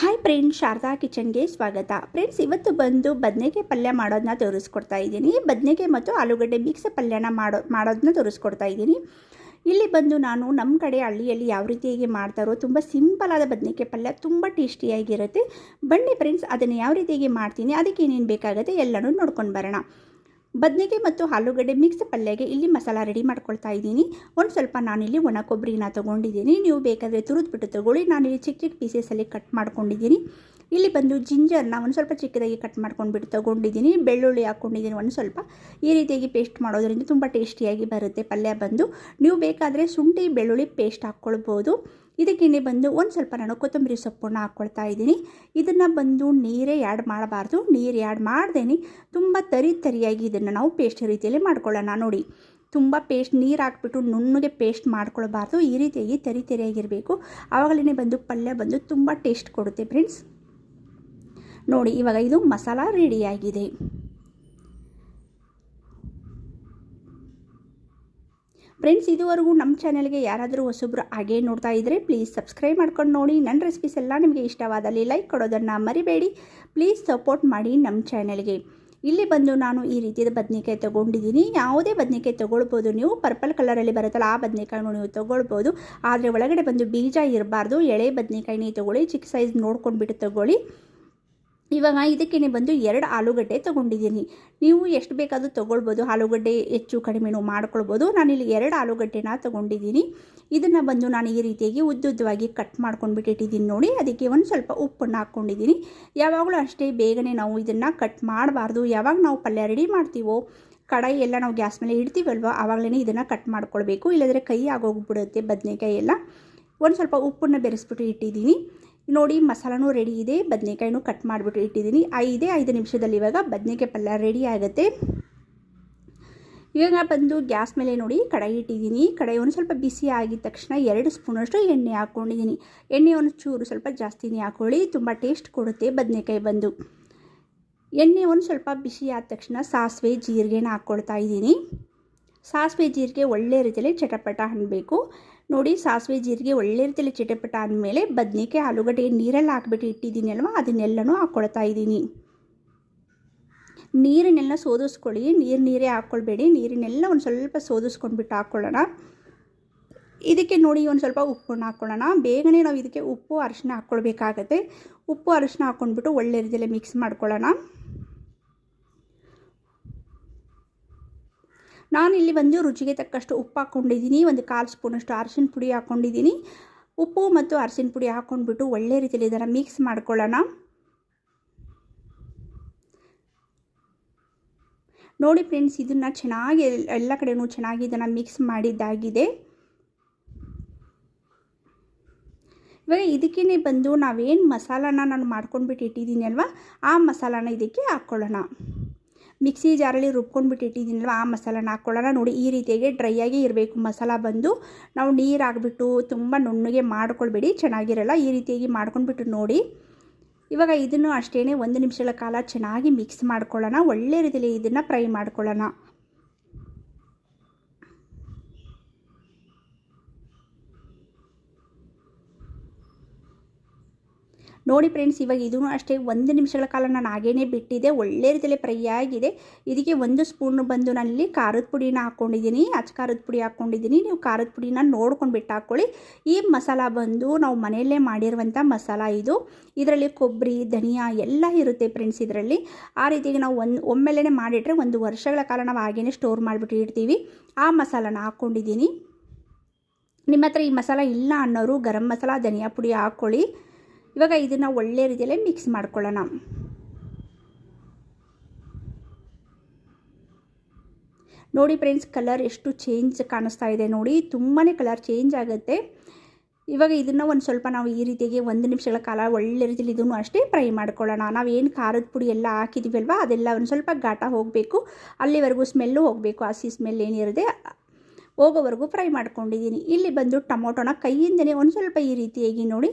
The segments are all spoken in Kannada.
ಹಾಯ್ ಫ್ರೆಂಡ್ಸ್ ಶಾರದಾ ಕಿಚನ್ಗೆ ಸ್ವಾಗತ. ಫ್ರೆಂಡ್ಸ್ ಇವತ್ತು ಬಂದು ಬದನೆಕಾಯಿ ಪಲ್ಯ ಮಾಡೋದನ್ನ ತೋರಿಸ್ಕೊಡ್ತಾ ಇದ್ದೀನಿ. ಬದನೆಕಾಯಿ ಮತ್ತು ಆಲೂಗಡ್ಡೆ ಮಿಕ್ಸ್ ಪಲ್ಯನ ಮಾಡೋ ಮಾಡೋದನ್ನ ತೋರಿಸ್ಕೊಡ್ತಾ ಇದ್ದೀನಿ. ಇಲ್ಲಿ ಬಂದು ನಾನು ನಮ್ಮ ಕಡೆ ಹಳ್ಳಿಯಲ್ಲಿ ಯಾವ ರೀತಿಯಾಗಿ ಮಾಡ್ತಾರೋ ತುಂಬ ಸಿಂಪಲಾದ ಬದನೆಕಾಯಿ ಪಲ್ಯ ತುಂಬ ಟೇಸ್ಟಿಯಾಗಿರುತ್ತೆ ಬನ್ನಿ ಫ್ರೆಂಡ್ಸ್ ಅದನ್ನು ಯಾವ ರೀತಿಯಾಗಿ ಮಾಡ್ತೀನಿ, ಅದಕ್ಕೆ ಏನೇನು ಬೇಕಾಗುತ್ತೆ ಎಲ್ಲನೂ ನೋಡ್ಕೊಂಡು ಬರೋಣ. ಬದನೆಕಾಯಿ ಮತ್ತು ಆಲೂಗಡ್ಡೆ ಮಿಕ್ಸ್ ಪಲ್ಯಗೆ ಇಲ್ಲಿ ಮಸಾಲ ರೆಡಿ ಮಾಡ್ಕೊಳ್ತಾ ಇದ್ದೀನಿ. ಒಂದು ಸ್ವಲ್ಪ ನಾನಿಲ್ಲಿ ಒಣ ಕೊಬ್ಬರಿನ ತೊಗೊಂಡಿದ್ದೀನಿ. ನೀವು ಬೇಕಾದರೆ ತುರಿದ್ಬಿಟ್ಟು ತೊಗೊಳ್ಳಿ. ನಾನಿಲ್ಲಿ ಚಿಕ್ಕ ಚಿಕ್ಕ ಪೀಸಸಲ್ಲಿ ಕಟ್ ಮಾಡ್ಕೊಂಡಿದ್ದೀನಿ. ಇಲ್ಲಿ ಬಂದು ಜಿಂಜರ್ನ ಒಂದು ಸ್ವಲ್ಪ ಚಿಕ್ಕದಾಗಿ ಕಟ್ ಮಾಡ್ಕೊಂಡ್ಬಿಟ್ಟು ತೊಗೊಂಡಿದ್ದೀನಿ. ಬೆಳ್ಳುಳ್ಳಿ ಹಾಕ್ಕೊಂಡಿದ್ದೀನಿ ಒಂದು ಸ್ವಲ್ಪ. ಈ ರೀತಿಯಾಗಿ ಪೇಸ್ಟ್ ಮಾಡೋದರಿಂದ ತುಂಬ ಟೇಸ್ಟಿಯಾಗಿ ಬರುತ್ತೆ ಪಲ್ಯ ಬಂದು. ನೀವು ಬೇಕಾದರೆ ಶುಂಠಿ ಬೆಳ್ಳುಳ್ಳಿ ಪೇಸ್ಟ್ ಹಾಕ್ಕೊಳ್ಬೋದು. ಇದಕ್ಕೇನೆ ಬಂದು ಒಂದು ಸ್ವಲ್ಪ ನಾನು ಕೊತ್ತಂಬರಿ ಸೊಪ್ಪನ್ನು ಹಾಕ್ಕೊಳ್ತಾ ಇದ್ದೀನಿ. ಇದನ್ನು ಬಂದು ನೀರೇ ಆ್ಯಡ್ ಮಾಡಬಾರ್ದು. ನೀರು ಆ್ಯಡ್ ಮಾಡ್ದೇನೆ ತುಂಬ ತರಿ ತರಿಯಾಗಿ ಇದನ್ನು ನಾವು ಪೇಸ್ಟ್ ರೀತಿಯಲ್ಲಿ ಮಾಡ್ಕೊಳ್ಳೋಣ ನೋಡಿ. ತುಂಬ ಪೇಸ್ಟ್ ನೀರು ಹಾಕ್ಬಿಟ್ಟು ನುಣ್ಣಗೆ ಪೇಸ್ಟ್ ಮಾಡ್ಕೊಳ್ಬಾರ್ದು. ಈ ರೀತಿಯಾಗಿ ತರಿ ತರಿಯಾಗಿರಬೇಕು. ಆವಾಗಲೇ ಬಂದು ಪಲ್ಯ ಬಂದು ತುಂಬ ಟೇಸ್ಟ್ ಕೊಡುತ್ತೆ ಫ್ರೆಂಡ್ಸ್ ನೋಡಿ, ಇವಾಗ ಇದು ಮಸಾಲ ರೆಡಿಯಾಗಿದೆ ಫ್ರೆಂಡ್ಸ್ ಇದುವರೆಗೂ ನಮ್ಮ ಚಾನಲ್ಗೆ ಯಾರಾದರೂ ಹೊಸೊಬ್ಬರು ಹಾಗೆ ನೋಡ್ತಾ ಇದ್ದರೆ ಪ್ಲೀಸ್ ಸಬ್ಸ್ಕ್ರೈಬ್ ಮಾಡ್ಕೊಂಡು ನೋಡಿ. ನನ್ನ ರೆಸಿಪೀಸ್ ಎಲ್ಲ ನಿಮಗೆ ಇಷ್ಟವಾದಲ್ಲಿ ಲೈಕ್ ಕೊಡೋದನ್ನು ಮರಿಬೇಡಿ. ಪ್ಲೀಸ್ ಸಪೋರ್ಟ್ ಮಾಡಿ ನಮ್ಮ ಚಾನಲ್ಗೆ ಇಲ್ಲಿ ಬಂದು ನಾನು ಈ ರೀತಿಯ ಬದನೆಕಾಯಿ ತೊಗೊಂಡಿದ್ದೀನಿ. ಯಾವುದೇ ಬದನೆಕಾಯಿ ತೊಗೊಳ್ಬೋದು. ನೀವು ಪರ್ಪಲ್ ಕಲರಲ್ಲಿ ಬರುತ್ತಲ್ಲ, ಆ ಬದನೆಕಾಯಿ ನೀವು ತೊಗೊಳ್ಬೋದು. ಆದರೆ ಒಳಗಡೆ ಬಂದು ಬೀಜ ಇರಬಾರ್ದು. ಎಳೆ ಬದನೆಕಾಯಿನೇ ತೊಗೊಳ್ಳಿ, ಚಿಕ್ಕ ಸೈಜ್ ನೋಡ್ಕೊಂಡ್ಬಿಟ್ಟು ತೊಗೊಳ್ಳಿ. ಇವಾಗ ಇದಕ್ಕೇ ಬಂದು ಎರಡು ಆಲೂಗಡ್ಡೆ ತೊಗೊಂಡಿದ್ದೀನಿ. ನೀವು ಎಷ್ಟು ಬೇಕಾದರೂ ತೊಗೊಳ್ಬೋದು. ಆಲೂಗಡ್ಡೆ ಹೆಚ್ಚು ಕಡಿಮೆನೂ ಮಾಡ್ಕೊಳ್ಬೋದು. ನಾನಿಲ್ಲಿ ಎರಡು ಆಲೂಗಡ್ಡೆನ ತೊಗೊಂಡಿದ್ದೀನಿ. ಇದನ್ನು ಬಂದು ನಾನು ಈ ರೀತಿಯಾಗಿ ಉದ್ದುದ್ದವಾಗಿ ಕಟ್ ಮಾಡ್ಕೊಂಡ್ಬಿಟ್ಟು ಇಟ್ಟಿದ್ದೀನಿ ನೋಡಿ. ಅದಕ್ಕೆ ಒಂದು ಸ್ವಲ್ಪ ಉಪ್ಪನ್ನು ಹಾಕ್ಕೊಂಡಿದ್ದೀನಿ. ಯಾವಾಗಲೂ ಅಷ್ಟೇ ಬೇಗನೆ ನಾವು ಇದನ್ನು ಕಟ್ ಮಾಡಬಾರ್ದು. ಯಾವಾಗ ನಾವು ಪಲ್ಯ ರೆಡಿ ಮಾಡ್ತೀವೋ, ಕಡಾಯಿ ಎಲ್ಲ ನಾವು ಗ್ಯಾಸ್ ಮೇಲೆ ಇಡ್ತೀವಲ್ವ ಆವಾಗಲೇ ಇದನ್ನು ಕಟ್ ಮಾಡ್ಕೊಳ್ಬೇಕು. ಇಲ್ಲದ್ರೆ ಕೈ ಆಗೋಗ್ಬಿಡುತ್ತೆ ಬದನೆಕಾಯಿ ಎಲ್ಲ. ಒಂದು ಸ್ವಲ್ಪ ಉಪ್ಪನ್ನು ಬೆರೆಸ್ಬಿಟ್ಟು ಇಟ್ಟಿದ್ದೀನಿ. ನೋಡಿ, ಮಸಾಲನೂ ರೆಡಿ ಇದೆ. ಬದನೆಕಾಯಿನೂ ಕಟ್ ಮಾಡಿಬಿಟ್ಟು ಇಟ್ಟಿದ್ದೀನಿ. ಐದೇ, ಐದು ನಿಮಿಷದಲ್ಲಿ ಇವಾಗ ಬದನೆಕಾಯಿ ಪಲ್ಯ ರೆಡಿ ಆಗುತ್ತೆ. ಇವಾಗ ಬಂದು ಗ್ಯಾಸ್ ಮೇಲೆ ನೋಡಿ, ಕಡಾಯಿ ಇಟ್ಟಿದ್ದೀನಿ. ಕಡಾಯಿ ಒಂದು ಸ್ವಲ್ಪ ಬಿಸಿ ಆಗಿದ ತಕ್ಷಣ ಎರಡು ಸ್ಪೂನಷ್ಟು ಎಣ್ಣೆ ಹಾಕ್ಕೊಂಡಿದ್ದೀನಿ. ಎಣ್ಣೆ ಒಂದು ಚೂರು ಸ್ವಲ್ಪ ಜಾಸ್ತಿನೇ ಹಾಕ್ಕೊಳ್ಳಿ ತುಂಬ ಟೇಸ್ಟ್ ಕೊಡುತ್ತೆ ಬದನೆಕಾಯಿ ಬಂದು. ಎಣ್ಣೆ ಒಂದು ಸ್ವಲ್ಪ ಬಿಸಿ ಆದ ತಕ್ಷಣ ಸಾಸಿವೆ, ಜೀರಿಗೆನ ಹಾಕ್ಕೊಳ್ತಾ ಇದ್ದೀನಿ. ಸಾಸಿವೆ ಜೀರಿಗೆ ಒಳ್ಳೆ ರೀತಿಯಲ್ಲಿ ಚಟಪಟ ಅನ್ನಬೇಕು ನೋಡಿ, ಸಾಸಿವೆ ಜೀರಿಗೆ ಒಳ್ಳೆ ರೀತಿಯಲ್ಲಿ ಚಟಪಟ ಅಂದಮೇಲೆ ಬದನೆಕಾಯಿ ಆಲೂಗಡ್ಡೆ ನೀರಲ್ಲಿ ಹಾಕ್ಬಿಟ್ಟು ಇಟ್ಟಿದ್ದೀನಿ ಅಲ್ವಾ ಅದನ್ನೆಲ್ಲನೂ ಹಾಕ್ಕೊಳ್ತಾ ಇದ್ದೀನಿ. ನೀರನ್ನೆಲ್ಲ ಸೋದಿಸ್ಕೊಳ್ಳಿ, ನೀರು ನೀರೇ ಹಾಕ್ಕೊಳ್ಬೇಡಿ ನೀರನ್ನೆಲ್ಲ ಒಂದು ಸ್ವಲ್ಪ ಸೋದಿಸ್ಕೊಂಡ್ಬಿಟ್ಟು ಹಾಕ್ಕೊಳ್ಳೋಣ ಇದಕ್ಕೆ ನೋಡಿ ಒಂದು ಸ್ವಲ್ಪ ಉಪ್ಪನ್ನು ಹಾಕ್ಕೊಳ್ಳೋಣ ಬೇಗನೆ ನಾವು ಇದಕ್ಕೆ ಉಪ್ಪು ಅರಿಶಿನ ಹಾಕ್ಕೊಳ್ಬೇಕಾಗತ್ತೆ ಉಪ್ಪು ಅರಿಶಿನ ಹಾಕ್ಕೊಂಡ್ಬಿಟ್ಟು ಒಳ್ಳೆ ರೀತಿಯಲ್ಲಿ ಮಿಕ್ಸ್ ಮಾಡ್ಕೊಳ್ಳೋಣ. ನಾನು ಇಲ್ಲಿ ಬಂದು ರುಚಿಗೆ ತಕ್ಕಷ್ಟು ಉಪ್ಪು ಹಾಕ್ಕೊಂಡಿದ್ದೀನಿ, ಒಂದು ಕಾಲು ಸ್ಪೂನಷ್ಟು ಅರಿಶಿನ ಪುಡಿ ಹಾಕ್ಕೊಂಡಿದ್ದೀನಿ. ಉಪ್ಪು ಮತ್ತು ಅರಿಶಿನ ಪುಡಿ ಹಾಕ್ಕೊಂಡ್ಬಿಟ್ಟು ಒಳ್ಳೆ ರೀತಿಯಲ್ಲಿ ಇದನ್ನು ಮಿಕ್ಸ್ ಮಾಡ್ಕೊಳ್ಳೋಣ. ನೋಡಿ ಫ್ರೆಂಡ್ಸ್ ಇದನ್ನು ಚೆನ್ನಾಗಿ ಎಲ್ಲ ಕಡೆಯೂ ಚೆನ್ನಾಗಿ ಇದನ್ನು ಮಿಕ್ಸ್ ಮಾಡಿದ್ದಾಗಿದೆ. ಇವಾಗ ಇದಕ್ಕೇ ಬಂದು ನಾವೇನು ಮಸಾಲಾನ ನಾನು ಮಾಡ್ಕೊಂಡ್ಬಿಟ್ಟು ಇಟ್ಟಿದ್ದೀನಿ ಅಲ್ವಾ, ಆ ಮಸಾಲಾನ ಇದಕ್ಕೆ ಹಾಕ್ಕೊಳ್ಳೋಣ. ಮಿಕ್ಸಿ ಜಾರಲ್ಲಿ ರುಬ್ಕೊಂಡು ಬಿಟ್ಟಿಟ್ಟಿದ್ದೀನಲ್ವ ಆ ಮಸಾಲನ ಹಾಕ್ಕೊಳ್ಳೋಣ ನೋಡಿ, ಈ ರೀತಿಯಾಗಿ ಡ್ರೈಯಾಗಿ ಇರಬೇಕು. ಮಸಾಲ ಬಂದು ನಾವು ನೀರು ಹಾಕ್ಬಿಟ್ಟು ತುಂಬ ನುಣ್ಣಗೆ ಮಾಡ್ಕೊಳ್ಬೇಡಿ. ಚೆನ್ನಾಗಿರಲ್ಲ. ಈ ರೀತಿಯಾಗಿ ಮಾಡ್ಕೊಂಡ್ಬಿಟ್ಟು ನೋಡಿ. ಇವಾಗ ಇದನ್ನು ಅಷ್ಟೇ ಒಂದು ನಿಮಿಷಗಳ ಕಾಲ ಚೆನ್ನಾಗಿ ಮಿಕ್ಸ್ ಮಾಡ್ಕೊಳ್ಳೋಣ. ಒಳ್ಳೆ ರೀತಿಯಲ್ಲಿ ಇದನ್ನು ಫ್ರೈ ಮಾಡ್ಕೊಳ್ಳೋಣ. ನೋಡಿ ಫ್ರೆಂಡ್ಸ್ ಇವಾಗ ಇದೂ ಅಷ್ಟೇ ಒಂದು ನಿಮಿಷಗಳ ಕಾಲ ನಾನು ಹಾಗೇನೆ ಬಿಟ್ಟಿದ್ದೆ. ಒಳ್ಳೆ ರೀತಿಯಲ್ಲಿ ಫ್ರೈ ಆಗಿದೆ. ಇದಕ್ಕೆ ಒಂದು ಸ್ಪೂನ್ ಬಂದು ನಾನಿಲ್ಲಿ ಖಾರದ ಪುಡಿನ ಹಾಕ್ಕೊಂಡಿದ್ದೀನಿ ಅಚ್ಚ ಖಾರದ ಪುಡಿ ಹಾಕ್ಕೊಂಡಿದ್ದೀನಿ ನೀವು ಖಾರದ ಪುಡಿನ ನೋಡ್ಕೊಂಡು ಬಿಟ್ಟು ಹಾಕ್ಕೊಳ್ಳಿ ಈ ಮಸಾಲ ಬಂದು ನಾವು ಮನೆಯಲ್ಲೇ ಮಾಡಿರುವಂಥ ಮಸಾಲ ಇದು. ಇದರಲ್ಲಿ ಕೊಬ್ಬರಿ, ಧನಿಯಾ ಎಲ್ಲ ಇರುತ್ತೆ ಫ್ರೆಂಡ್ಸ್ ಇದರಲ್ಲಿ. ಆ ರೀತಿಯಾಗಿ ನಾವು ಒಂದು ಒಮ್ಮೆಲೇ ಮಾಡಿಟ್ರೆ ಒಂದು ವರ್ಷಗಳ ಕಾಲ ನಾವು ಹಾಗೇನೆ ಸ್ಟೋರ್ ಮಾಡಿಬಿಟ್ಟು ಇಡ್ತೀವಿ. ಆ ಮಸಾಲಾನ ಹಾಕ್ಕೊಂಡಿದ್ದೀನಿ ನಿಮ್ಮ ಹತ್ರ ಈ ಮಸಾಲ ಇಲ್ಲ ಅನ್ನೋರು ಗರಂ ಮಸಾಲ, ಧನಿಯಾ ಪುಡಿ ಹಾಕ್ಕೊಳ್ಳಿ ಇವಾಗ ಇದನ್ನು ಒಳ್ಳೆ ರೀತಿಯಲ್ಲೇ ಮಿಕ್ಸ್ ಮಾಡ್ಕೊಳ್ಳೋಣ. ನೋಡಿ ಫ್ರೆಂಡ್ಸ್ ಕಲರ್ ಎಷ್ಟು ಚೇಂಜ್ ಕಾಣಿಸ್ತಾ ಇದೆ ನೋಡಿ ತುಂಬಾ ಕಲರ್ ಚೇಂಜ್ ಆಗುತ್ತೆ. ಇವಾಗ ಇದನ್ನು ಒಂದು ಸ್ವಲ್ಪ ನಾವು ಈ ರೀತಿಯಾಗಿ ಒಂದು ನಿಮಿಷಗಳ ಕಾಲ ಒಳ್ಳೆ ರೀತಿಯಲ್ಲಿ ಇದನ್ನು ಅಷ್ಟೇ ಫ್ರೈ ಮಾಡ್ಕೊಳ್ಳೋಣ. ಏನು ಖಾರದ ಪುಡಿ ಎಲ್ಲ ಹಾಕಿದ್ದೀವಲ್ವ ಅದೆಲ್ಲ ಒಂದು ಸ್ವಲ್ಪ ಘಾಟ ಹೋಗಬೇಕು. ಅಲ್ಲಿವರೆಗೂ ಸ್ಮೆಲ್ಲು ಹೋಗಬೇಕು. ಹಸಿ ಸ್ಮೆಲ್ ಏನಿರುತ್ತೆ ಹೋಗೋವರೆಗೂ ಫ್ರೈ ಮಾಡ್ಕೊಂಡಿದ್ದೀನಿ. ಇಲ್ಲಿ ಬಂದು ಟೊಮೊಟೊನ ಕೈಯಿಂದನೇ ಒಂದು ಸ್ವಲ್ಪ ಈ ರೀತಿಯಾಗಿ ನೋಡಿ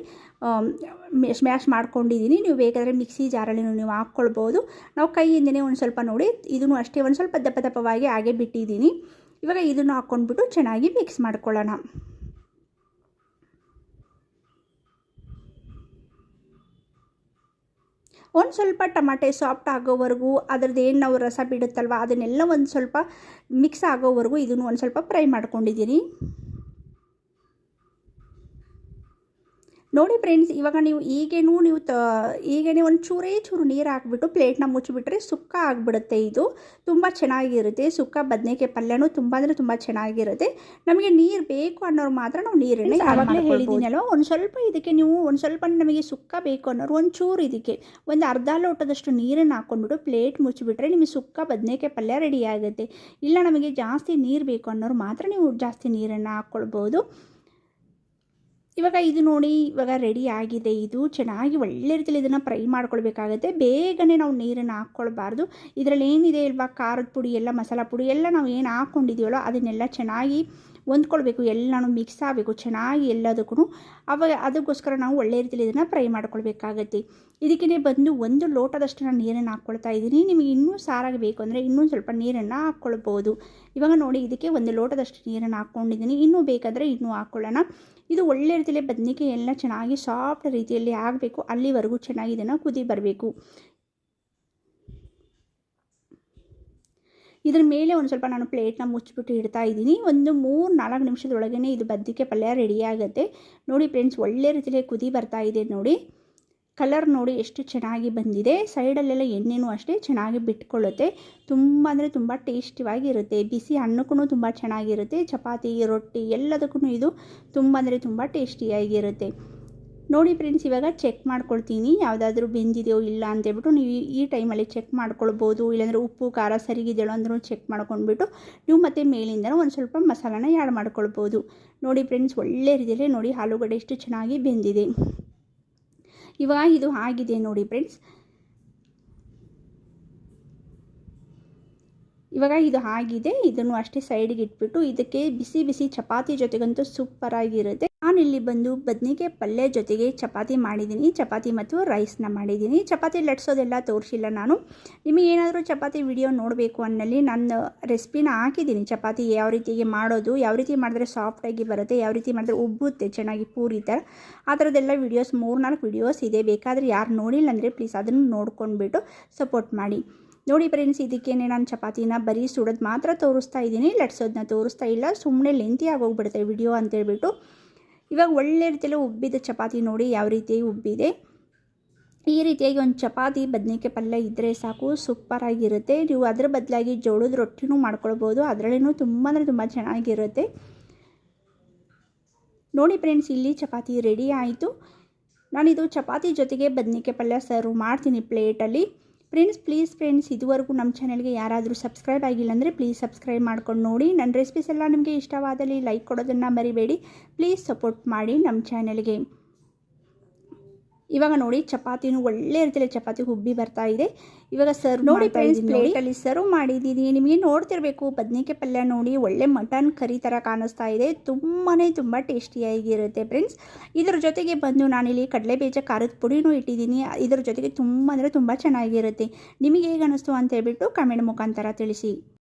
ಸ್ಮ್ಯಾಶ್ ಮಾಡ್ಕೊಂಡಿದ್ದೀನಿ. ನೀವು ಬೇಕಾದರೆ ಮಿಕ್ಸಿ ಜಾರಲ್ಲಿ ನೀವು ಹಾಕ್ಕೊಳ್ಬೋದು. ನಾವು ಕೈಯಿಂದನೇ ಒಂದು ಸ್ವಲ್ಪ ನೋಡಿ, ಇದನ್ನು ಅಷ್ಟೇ ಒಂದು ಸ್ವಲ್ಪ ದಪ್ಪ ದಪ್ಪವಾಗಿ ಹಾಗೆ ಬಿಟ್ಟಿದ್ದೀನಿ. ಇವಾಗ ಇದನ್ನು ಹಾಕ್ಕೊಂಡ್ಬಿಟ್ಟು ಚೆನ್ನಾಗಿ ಮಿಕ್ಸ್ ಮಾಡ್ಕೊಳ್ಳೋಣ. ಒಂದು ಸ್ವಲ್ಪ ಟಮಾಟೆ ಸಾಫ್ಟ್ ಆಗೋವರೆಗೂ ಅದ್ರದ್ದು ಏನು ನಾವು ರಸ ಬಿಡುತ್ತಲ್ವ, ಅದನ್ನೆಲ್ಲ ಒಂದು ಸ್ವಲ್ಪ ಮಿಕ್ಸ್ ಆಗೋವರೆಗೂ ಇದನ್ನು ಒಂದು ಸ್ವಲ್ಪ ಫ್ರೈ ಮಾಡ್ಕೊಂಡಿದ್ದೀನಿ. ನೋಡಿ ಫ್ರೆಂಡ್ಸ್ ಇವಾಗ ನೀವು ಈಗೇನು ನೀವು ತ ಈಗೇನೆ ಒಂದು ಚೂರೇ ಚೂರು ನೀರು ಹಾಕ್ಬಿಟ್ಟು ಪ್ಲೇಟ್ನ ಮುಚ್ಚಿಬಿಟ್ರೆ ಸುಕ್ಕ ಆಗಿಬಿಡುತ್ತೆ ಇದು. ತುಂಬ ಚೆನ್ನಾಗಿರುತ್ತೆ ಸುಕ್ಕ ಬದನೆಕಾಯಿ ಪಲ್ಯನೂ ತುಂಬ ಅಂದರೆ ತುಂಬ ಚೆನ್ನಾಗಿರುತ್ತೆ. ನಮಗೆ ನೀರು ಬೇಕು ಅನ್ನೋರು ಮಾತ್ರ ನಾವು ನೀರನ್ನು ಯಾವಾಗಲೇ ಹೇಳಿದ್ದೀನಲ್ವ ಒಂದು ಸ್ವಲ್ಪ ಇದಕ್ಕೆ ನೀವು ಒಂದು ಸ್ವಲ್ಪ ನಮಗೆ ಸುಕ್ಕ ಬೇಕು ಅನ್ನೋರು ಒಂದು ಚೂರು ಇದಕ್ಕೆ ಒಂದು ಅರ್ಧ ಲೋಟದಷ್ಟು ನೀರನ್ನು ಹಾಕ್ಕೊಂಡ್ಬಿಟ್ಟು ಪ್ಲೇಟ್ ಮುಚ್ಚಿಬಿಟ್ರೆ ನಿಮಗೆ ಸುಕ್ಕ ಬದನೆಕಾಯಿ ಪಲ್ಯ ರೆಡಿ ಆಗುತ್ತೆ. ಇಲ್ಲ ನಮಗೆ ಜಾಸ್ತಿ ನೀರು ಬೇಕು ಅನ್ನೋರು ಮಾತ್ರ ನೀವು ಜಾಸ್ತಿ ನೀರನ್ನು ಹಾಕ್ಕೊಳ್ಬೋದು ಇವಾಗ ಇದು ನೋಡಿ ಇವಾಗ ರೆಡಿ ಆಗಿದೆ. ಇದು ಚೆನ್ನಾಗಿ ಒಳ್ಳೆ ರೀತಿಯಲ್ಲಿ ಇದನ್ನು ಫ್ರೈ ಮಾಡ್ಕೊಳ್ಬೇಕಾಗುತ್ತೆ. ಬೇಗನೆ ನಾವು ನೀರನ್ನು ಹಾಕ್ಕೊಳ್ಬಾರ್ದು. ಇದರಲ್ಲಿ ಏನಿದೆ ಇಲ್ವಾ? ಖಾರದ ಪುಡಿ, ಎಲ್ಲ ಮಸಾಲ ಪುಡಿ ಎಲ್ಲ ನಾವು ಏನು ಹಾಕ್ಕೊಂಡಿದ್ದೀವಲ್ಲ ಅದನ್ನೆಲ್ಲ ಚೆನ್ನಾಗಿ ಹೊಂದ್ಕೊಳ್ಬೇಕು ಎಲ್ಲನೂ ಮಿಕ್ಸ್ ಆಗಬೇಕು, ಚೆನ್ನಾಗಿ ಎಲ್ಲದಕ್ಕೂ ಅವಾಗ ಅದಕ್ಕೋಸ್ಕರ ನಾವು ಒಳ್ಳೆ ರೀತಿಯಲ್ಲಿ ಇದನ್ನು ಫ್ರೈ ಮಾಡ್ಕೊಳ್ಬೇಕಾಗತ್ತೆ. ಇದಕ್ಕೆ ಬಂದು ಒಂದು ಲೋಟದಷ್ಟು ನಾನು ನೀರನ್ನು ಹಾಕ್ಕೊಳ್ತಾ ಇದ್ದೀನಿ. ನಿಮಗೆ ಇನ್ನೂ ಸಾರಾಗಿ ಬೇಕು ಅಂದರೆ ಇನ್ನೂ ಸ್ವಲ್ಪ ನೀರನ್ನು ಹಾಕ್ಕೊಳ್ಬೋದು. ಇವಾಗ ನೋಡಿ, ಇದಕ್ಕೆ ಒಂದು ಲೋಟದಷ್ಟು ನೀರನ್ನು ಹಾಕ್ಕೊಂಡಿದ್ದೀನಿ. ಇನ್ನೂ ಬೇಕಾದರೆ ಇನ್ನೂ ಹಾಕ್ಕೊಳ್ಳೋಣ. ಇದು ಒಳ್ಳೆ ರೀತಿಯಲ್ಲಿ ಬದನೆಕಾಯಿ ಎಲ್ಲ ಚೆನ್ನಾಗಿ ಸಾಫ್ಟ್ ರೀತಿಯಲ್ಲಿ ಆಗಬೇಕು. ಅಲ್ಲಿವರೆಗೂ ಚೆನ್ನಾಗಿ ಇದನ್ನು ಕುದಿ ಬರಬೇಕು. ಇದ್ರ ಮೇಲೆ ಒಂದು ಸ್ವಲ್ಪ ನಾನು ಪ್ಲೇಟ್ನ ಮುಚ್ಚಿಬಿಟ್ಟು ಇಡ್ತಾ ಇದ್ದೀನಿ. ಒಂದು ಮೂರು ನಾಲ್ಕು ನಿಮಿಷದೊಳಗೇ ಇದು ಬದ್ದಿಕೆ ಪಲ್ಯ ರೆಡಿ ಆಗುತ್ತೆ. ನೋಡಿ ಫ್ರೆಂಡ್ಸ್ ಒಳ್ಳೆ ರೀತಿಯಲ್ಲಿ ಕುದಿ ಬರ್ತಾ ಇದೆ ನೋಡಿ. ಕಲರ್ ನೋಡಿ ಎಷ್ಟು ಚೆನ್ನಾಗಿ ಬಂದಿದೆ. ಸೈಡಲ್ಲೆಲ್ಲ ಎಣ್ಣೆನೂ ಅಷ್ಟೇ ಚೆನ್ನಾಗಿ ಬಿಟ್ಕೊಳ್ಳುತ್ತೆ. ತುಂಬ ಅಂದರೆ ತುಂಬ ಟೇಸ್ಟಿವಾಗಿರುತ್ತೆ ಬಿಸಿ ಹಣ್ಣಕ್ಕೂ ತುಂಬ ಚೆನ್ನಾಗಿರುತ್ತೆ. ಚಪಾತಿ, ರೊಟ್ಟಿ ಎಲ್ಲದಕ್ಕೂ ಇದು ತುಂಬ ಅಂದರೆ ತುಂಬ ಟೇಸ್ಟಿಯಾಗಿರುತ್ತೆ ನೋಡಿ ಫ್ರೆಂಡ್ಸ್ ಇವಾಗ ಚೆಕ್ ಮಾಡ್ಕೊಳ್ತೀನಿ. ಯಾವುದಾದ್ರೂ ಬೆಂದಿದೆಯೋ ಇಲ್ಲ ಅಂತೇಳ್ಬಿಟ್ಟು ನೀವು ಈ ಟೈಮಲ್ಲಿ ಚೆಕ್ ಮಾಡ್ಕೊಳ್ಬೋದು. ಇಲ್ಲಾಂದರೆ ಉಪ್ಪು, ಖಾರ ಸರಿಗಿದೆಯೋ ಅಂದ್ರೂ ಚೆಕ್ ಮಾಡ್ಕೊಂಡ್ಬಿಟ್ಟು ನೀವು ಮತ್ತೆ ಮೇಲಿಂದ ಒಂದು ಸ್ವಲ್ಪ ಮಸಾಲಾನ ಆ್ಯಡ್ ಮಾಡ್ಕೊಳ್ಬೋದು. ನೋಡಿ ಫ್ರೆಂಡ್ಸ್ ಒಳ್ಳೆ ರೀತಿಯಲ್ಲಿ ನೋಡಿ ಆಲೂಗಡ್ಡೆ ಎಷ್ಟು ಚೆನ್ನಾಗಿ ಬೆಂದಿದೆ. ಇವಾಗ ಇದು ಆಗಿದೆ ನೋಡಿ ಫ್ರೆಂಡ್ಸ್ ಇವಾಗ ಇದು ಆಗಿದೆ. ಇದನ್ನು ಅಷ್ಟೇ ಸೈಡಿಗೆ ಇಟ್ಬಿಟ್ಟು ಇದಕ್ಕೆ ಬಿಸಿ ಬಿಸಿ ಚಪಾತಿ ಜೊತೆಗಂತೂ ಸೂಪರಾಗಿರುತ್ತೆ ನಾನಿಲ್ಲಿ ಬಂದು ಬದನೆಕಾಯಿ ಪಲ್ಯ ಜೊತೆಗೆ ಚಪಾತಿ ಮಾಡಿದ್ದೀನಿ ಚಪಾತಿ ಮತ್ತು ರೈಸ್ನ ಮಾಡಿದ್ದೀನಿ ಚಪಾತಿ ಲಟ್ಸೋದೆಲ್ಲ ತೋರಿಸಿಲ್ಲ ನಾನು. ನಿಮಗೆ ಏನಾದರೂ ಚಪಾತಿ ವಿಡಿಯೋ ನೋಡಬೇಕು ಅನ್ನಲ್ಲಿ ನಾನು ರೆಸಿಪಿನ ಹಾಕಿದ್ದೀನಿ ಚಪಾತಿ ಯಾವ ರೀತಿಗೆ ಮಾಡೋದು, ಯಾವ ರೀತಿ ಮಾಡಿದ್ರೆ ಸಾಫ್ಟಾಗಿ ಬರುತ್ತೆ, ಯಾವ ರೀತಿ ಮಾಡಿದ್ರೆ ಉಬ್ಬುತ್ತೆ, ಚೆನ್ನಾಗಿ ಪೂರಿ ಥರ ಆ ಥರದ್ದೆಲ್ಲ ವೀಡಿಯೋಸ್ ಮೂರ್ನಾಲ್ಕು ವೀಡಿಯೋಸ್ ಇದೆ. ಬೇಕಾದರೆ ಯಾರು ನೋಡಿಲ್ಲ ಅಂದರೆ ಪ್ಲೀಸ್ ಅದನ್ನು ನೋಡ್ಕೊಂಡ್ಬಿಟ್ಟು ಸಪೋರ್ಟ್ ಮಾಡಿ. ನೋಡಿ ಫ್ರೆಂಡ್ಸ್ ಇದಕ್ಕೇನೆ ನಾನು ಚಪಾತಿನ ಬರೀ ಸುಡೋದು ಮಾತ್ರ ತೋರಿಸ್ತಾ ಇದ್ದೀನಿ ಲಟ್ಸೋದನ್ನ ತೋರಿಸ್ತಾ ಇಲ್ಲ. ಸುಮ್ಮನೆ ಲೆಂತಿ ಆಗೋಗ್ಬಿಡುತ್ತೆ ವಿಡಿಯೋ ಅಂತೇಳ್ಬಿಟ್ಟು ಇವಾಗ ಒಳ್ಳೆ ರೀತಿಯಲ್ಲಿ ಉಬ್ಬಿದ ಚಪಾತಿ ನೋಡಿ ಯಾವ ರೀತಿ ಉಬ್ಬಿದೆ. ಈ ರೀತಿಯಾಗಿ ಒಂದು ಚಪಾತಿ ಬದನೆಕಾಯಿ ಪಲ್ಯ ಇದ್ದರೆ ಸಾಕು ಸೂಪರಾಗಿರುತ್ತೆ ನೀವು ಅದರ ಬದಲಾಗಿ ಜೋಳದ ರೊಟ್ಟಿನೂ ಮಾಡ್ಕೊಳ್ಬೋದು. ಅದರಲ್ಲೂ ತುಂಬ ಅಂದರೆ ತುಂಬ ಚೆನ್ನಾಗಿರುತ್ತೆ. ನೋಡಿ ಫ್ರೆಂಡ್ಸ್ ಇಲ್ಲಿ ಚಪಾತಿ ರೆಡಿ ಆಯಿತು. ನಾನಿದು ಚಪಾತಿ ಜೊತೆಗೆ ಬದನೆಕಾಯಿ ಪಲ್ಯ ಸರ್ವ್ ಮಾಡ್ತೀನಿ ಪ್ಲೇಟಲ್ಲಿ ಫ್ರೆಂಡ್ಸ್, ಪ್ಲೀಸ್ ಫ್ರೆಂಡ್ಸ್, ಇದುವರೆಗೂ ನಮ್ಮ ಚಾನಲ್ಗೆ ಯಾರಾದರೂ ಸಬ್ಸ್ಕ್ರೈಬ್ ಆಗಿಲ್ಲ ಅಂದರೆ ಪ್ಲೀಸ್ ಸಬ್ಸ್ಕ್ರೈಬ್ ಮಾಡ್ಕೊಂಡು ನೋಡಿ. ನನ್ನ ರೆಸಿಪೀಸ್ ಎಲ್ಲ ನಿಮಗೆ ಇಷ್ಟವಾದಲ್ಲಿ ಲೈಕ್ ಕೊಡೋದನ್ನು ಮರಿಬೇಡಿ. ಪ್ಲೀಸ್ ಸಪೋರ್ಟ್ ಮಾಡಿ ನಮ್ಮ ಚಾನಲ್ಗೆ. ಇವಾಗ ನೋಡಿ ಚಪಾತಿನೂ ಒಳ್ಳೆ ರೀತಿಯಲ್ಲಿ ಚಪಾತಿ ಹುಬ್ಬಿ ಬರ್ತಾ ಇದೆ. ಇವಾಗ ಸರ್ವ್ ನೋಡಿ ಫ್ರೆಂಡ್ಸ್ ಪ್ಲೇಟಲ್ಲಿ ಸರ್ವ್ ಮಾಡಿದ್ದೀನಿ ನಿಮಗೆ ನೋಡ್ತಿರ್ಬೇಕು ಬದನೆಕಾಯಿ ಪಲ್ಯ ನೋಡಿ ಒಳ್ಳೆ ಮಟನ್ ಕರಿ ಥರ ಕಾಣಿಸ್ತಾ ಇದೆ. ತುಂಬಾ ತುಂಬ ಟೇಸ್ಟಿಯಾಗಿರುತ್ತೆ ಫ್ರೆಂಡ್ಸ್ ಇದ್ರ ಜೊತೆಗೆ ಬಂದು ನಾನಿಲ್ಲಿ ಕಡಲೆ ಬೀಜ ಖಾರದ ಪುಡಿನೂ ಇಟ್ಟಿದ್ದೀನಿ. ಇದ್ರ ಜೊತೆಗೆ ತುಂಬ ಅಂದರೆ ತುಂಬ ಚೆನ್ನಾಗಿರುತ್ತೆ. ನಿಮಗೆ ಹೇಗೆ ಅನ್ನಿಸ್ತು ಅಂತ ಹೇಳ್ಬಿಟ್ಟು ಕಮೆಂಟ್ ಮುಖಾಂತರ ತಿಳಿಸಿ.